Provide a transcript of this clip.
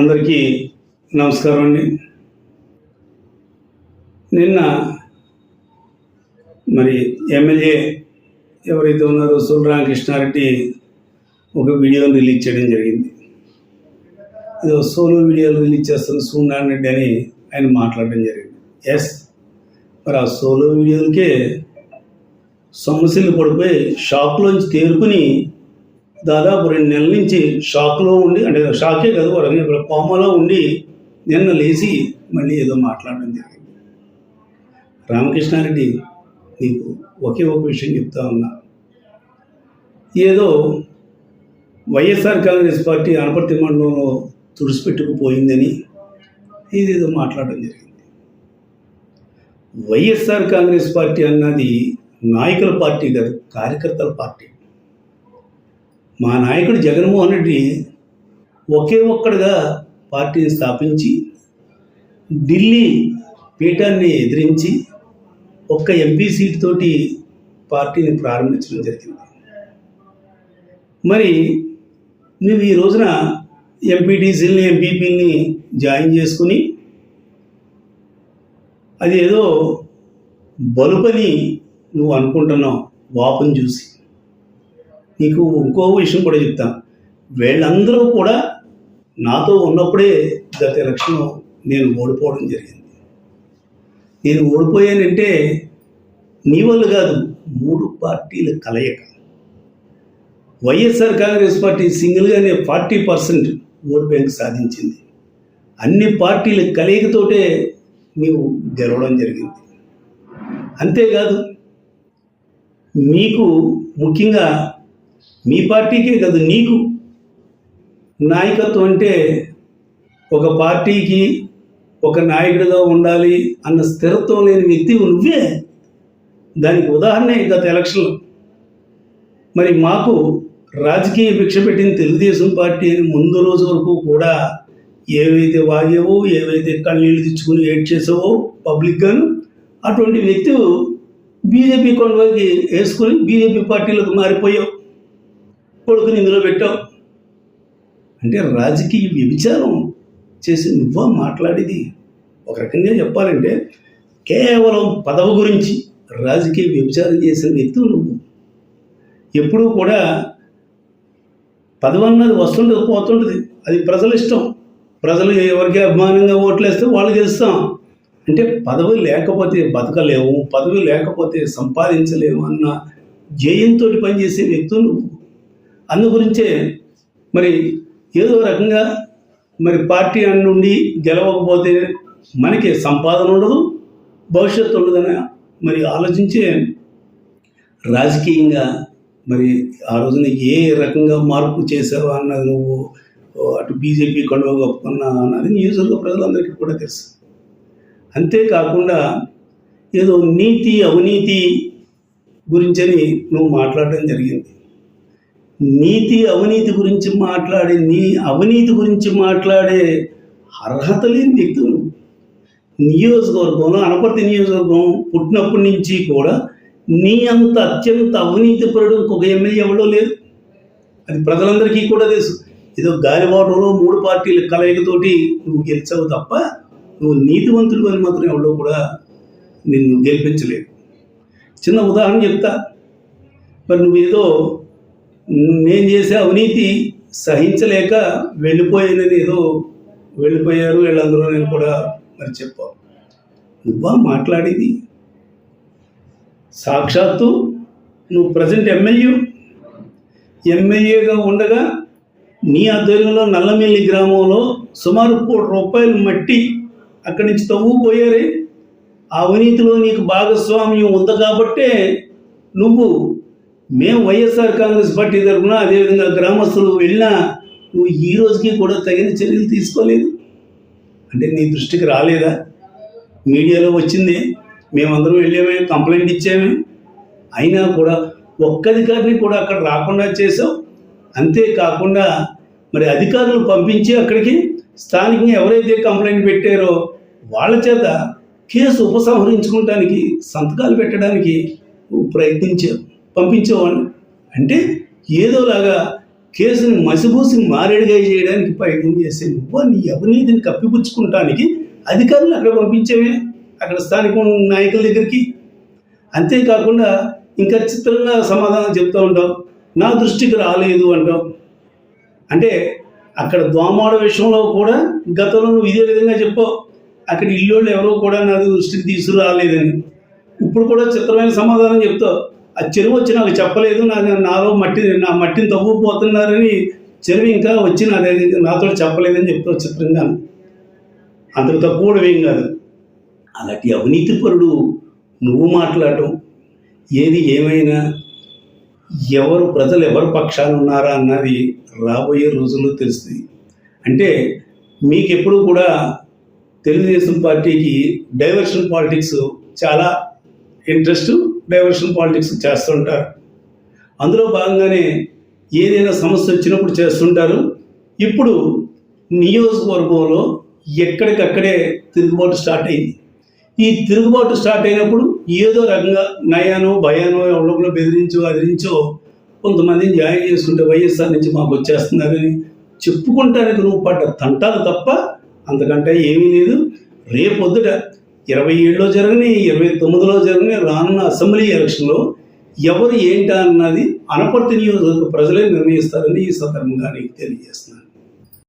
అందరికీ నమస్కారం అండి. నిన్న మరి ఎమ్మెల్యే ఎవరైతే ఉన్నారో సుల్ రామకృష్ణారెడ్డి ఒక వీడియోని రిలీజ్ చేయడం జరిగింది. ఏదో సోలో వీడియోలు రిలీజ్ చేస్తున్న సూర్యనారాయణ రెడ్డి అని ఆయన మాట్లాడడం జరిగింది. ఎస్ మరి ఆ సోలో వీడియోలకే సమస్యలు పడిపోయి షాక్లోంచి తేరుకుని దాదాపు రెండు నెలల నుంచి షాక్లో ఉండి అంటే షాకే కాదు ఒక ఇక్కడ కోమలో ఉండి నిన్న లేచి మళ్ళీ ఏదో మాట్లాడడం జరిగింది. రామకృష్ణారెడ్డి నీకు ఒకే ఒక విషయం చెప్తా ఉన్నా. ఏదో వైఎస్ఆర్ కాంగ్రెస్ పార్టీ అనపర్తి మండలంలో తుడిసిపెట్టుకుపోయిందని ఇదేదో మాట్లాడడం జరిగింది. వైఎస్ఆర్ కాంగ్రెస్ పార్టీ అన్నది నాయకుల పార్టీ కాదు కార్యకర్తల పార్టీ. మా నాయకుడు జగన్మోహన్ రెడ్డి ఒకే ఒక్కడుగా పార్టీని స్థాపించి ఢిల్లీ పీఠాన్ని ఎదిరించి ఒక్క ఎంపీ సీట్ తోటి పార్టీని ప్రారంభించడం జరిగింది. మరి నువ్వు ఈ రోజున ఎంపీటీసీలని ఎంపీపీని జాయిన్ చేసుకుని అది ఏదో బలుపని నువ్వు అనుకుంటున్నావు వాపని చూసి. నీకు ఇంకో విషయం కూడా చెప్తా. వీళ్ళందరూ కూడా నాతో ఉన్నప్పుడే గత ఎలక్షన్ నేను ఓడిపోవడం జరిగింది. నేను ఓడిపోయానంటే నీ వల్ల కాదు మూడు పార్టీల కలయిక. వైఎస్ఆర్ కాంగ్రెస్ పార్టీ సింగిల్గానే ఫార్టీ పర్సెంట్ ఓట్ బ్యాంక్ సాధించింది. అన్ని పార్టీల కలయికతోటే నీవు గెలవడం జరిగింది. అంతేకాదు మీకు ముఖ్యంగా మీ పార్టీకే కాదు నీకు. నాయకత్వం అంటే ఒక పార్టీకి ఒక నాయకుడిగా ఉండాలి అన్న స్థిరత్వం లేని వ్యక్తి నువ్వే. దానికి ఉదాహరణ గత ఎలక్షన్లో. మరి మాకు రాజకీయ భిక్ష పెట్టిన తెలుగుదేశం పార్టీ అని ముందు రోజు వరకు కూడా ఏవైతే వాగేవో ఏవైతే కళ్ళీళ్ళు తెచ్చుకుని ఏడ్ చేసావో పబ్లిక్గాను అటువంటి వ్యక్తి బీజేపీ కొండకి వేసుకొని బీజేపీ పార్టీలకు మారిపోయావు. కొడుకుని ఇందులో పెట్టావు? అంటే రాజకీయ వ్యభిచారం చేసి నువ్వా మాట్లాడేది? ఒక రకంగా చెప్పాలంటే కేవలం పదవి గురించి రాజకీయ వ్యభిచారం చేసిన వ్యక్తులు నువ్వు. ఎప్పుడూ కూడా పదవి అన్నది వస్తుంటుంది పోతుంటుంది. అది ప్రజల ఇష్టం. ప్రజలు ఎవరికి అభిమానంగా ఓట్లేస్తే వాళ్ళు గెలుస్తాం. అంటే పదవి లేకపోతే బతకలేము పదవి లేకపోతే సంపాదించలేము అన్న జయంతో పనిచేసే వ్యక్తులు నువ్వు. అందు గురించే మరి ఏదో రకంగా మరి పార్టీ అన్ని నుండి గెలవకపోతే మనకి సంపాదన ఉండదు భవిష్యత్తు ఉండదని మరి ఆలోచించే రాజకీయంగా మరి ఆ రోజున ఏ రకంగా మార్పు చేసావు అన్నది నువ్వు అటు బీజేపీ కండువ కప్పుకున్నా అన్నది న్యూస్లో ప్రజలందరికీ కూడా తెలుసు. అంతేకాకుండా ఏదో నీతి అవినీతి గురించని నువ్వు మాట్లాడడం జరిగింది. నీతి అవినీతి గురించి మాట్లాడే నీ అవినీతి గురించి మాట్లాడే అర్హత లేని వ్యక్తులు. నువ్వు నియోజకవర్గంలో అనపర్తి నియోజకవర్గం పుట్టినప్పటి నుంచి కూడా నీ అంత అత్యంత అవినీతిపరుడు ఇంకొక ఎమ్మెల్యే ఎవడో లేదు అది ప్రజలందరికీ కూడా తెలుసు. ఏదో గాలిబాటంలో మూడు పార్టీల కలయికతోటి నువ్వు గెలిచావు తప్ప నువ్వు నీతివంతుడు అని మాత్రం ఎవడో కూడా నిన్ను గెలిపించలేదు. చిన్న ఉదాహరణ చెప్తా. మరి నువ్వేదో నేను చేసే అవినీతి సహించలేక వెళ్ళిపోయిందని ఏదో వెళ్ళిపోయారు వీళ్ళందరూ నేను కూడా మరి చెప్పావు నువ్వా మాట్లాడేది? సాక్షాత్తు నువ్వు ప్రజెంట్ ఎమ్మెల్యే? ఎమ్మెల్యేగా ఉండగా నీ ఆధ్వర్యంలో నల్లమిల్లి గ్రామంలో సుమారు కోటి రూపాయలు మట్టి అక్కడి నుంచి తవ్వుపోయారే ఆ అవినీతిలో నీకు భాగస్వామ్యం ఉంది కాబట్టే నువ్వు మేము వైఎస్ఆర్ కాంగ్రెస్ పార్టీ తరఫున అదేవిధంగా గ్రామస్తులు వెళ్ళినా నువ్వు ఈ రోజుకి కూడా తగిన చర్యలు తీసుకోలేదు. అంటే నీ దృష్టికి రాలేదా? మీడియాలో వచ్చింది. మేమందరం వెళ్ళామే కంప్లైంట్ ఇచ్చామే. అయినా కూడా ఒక్క అధికారిని కూడా అక్కడ రాకుండా చేసావు అంతేకాకుండా మరి అధికారులు పంపించి అక్కడికి స్థానికంగా ఎవరైతే కంప్లైంట్ పెట్టారో వాళ్ళ చేత కేసు ఉపసంహరించుకోవటానికి సంతకాలు పెట్టడానికి ప్రయత్నించారు పంపించేవాడిని అంటే ఏదోలాగా కేసుని మసిబూసి మారేడుగా చేయడానికి ప్రయత్నం చేసే నువ్వు నీ అవినీతిని కప్పిపుచ్చుకుంటానికి అధికారులు అక్కడ పంపించేవే అక్కడ స్థానిక నాయకుల దగ్గరికి. అంతేకాకుండా ఇంకా చిత్రంగా సమాధానం చెప్తూ ఉంటావు. నా దృష్టికి రాలేదు అంటావు. అంటే అక్కడ దోమాడ విషయంలో కూడా గతంలో నువ్వు ఇదే విధంగా చెప్పావు. అక్కడ ఇల్లు ఎవరో కూడా నా దృష్టికి తీసుకురాలేదని. ఇప్పుడు కూడా చిత్రమైన సమాధానం చెప్తావు. ఆ చెరువు వచ్చి నాకు చెప్పలేదు నా నాలో మట్టి నా మట్టిని తవ్వుకుపోతున్నారని చెరువు ఇంకా వచ్చి నా నాతో చెప్పలేదని చెప్తూ చిత్రంగా అంతకు తక్కువ కూడా ఏం కాదు. అలాంటి అవినీతి పరుడు నువ్వు మాట్లాడటం ఏది ఏమైనా ఎవరు ప్రజలు ఎవరు పక్షాలు ఉన్నారా అన్నది రాబోయే రోజుల్లో తెలుస్తుంది. అంటే మీకు ఎప్పుడు కూడా తెలుగుదేశం పార్టీకి డైవర్షన్ పాలిటిక్స్ చాలా ఇంట్రెస్ట్ డైవర్షన్ పాలిటిక్స్ చేస్తుంటారు. అందులో భాగంగానే ఏదైనా సమస్య వచ్చినప్పుడు చేస్తుంటారు. ఇప్పుడు నియోజకవర్గంలో ఎక్కడికక్కడే తిరుగుబాటు స్టార్ట్ అయింది. ఈ తిరుగుబాటు స్టార్ట్ అయినప్పుడు ఏదో రకంగా నయానో భయానో ఎవరిలో బెదిరించో అదిరించో కొంతమందిని జాయిన్ చేసుకుంటే వైఎస్ఆర్ నుంచి మాకు వచ్చేస్తున్నారని చెప్పుకుంటానికి నువ్వు పడ్డ తంటాలు తప్ప అంతకంటే ఏమీ లేదు. రేపొద్దుట ఇరవై ఏడులో జరగని ఇరవై తొమ్మిదిలో జరగని రానున్న అసెంబ్లీ ఎలక్షన్లో ఎవరు ఏంటా అన్నది అనపర్తి నియోజకవర్గ ప్రజలే నిర్ణయిస్తారని ఈ సందర్భంగా నీకు తెలియజేస్తున్నాను.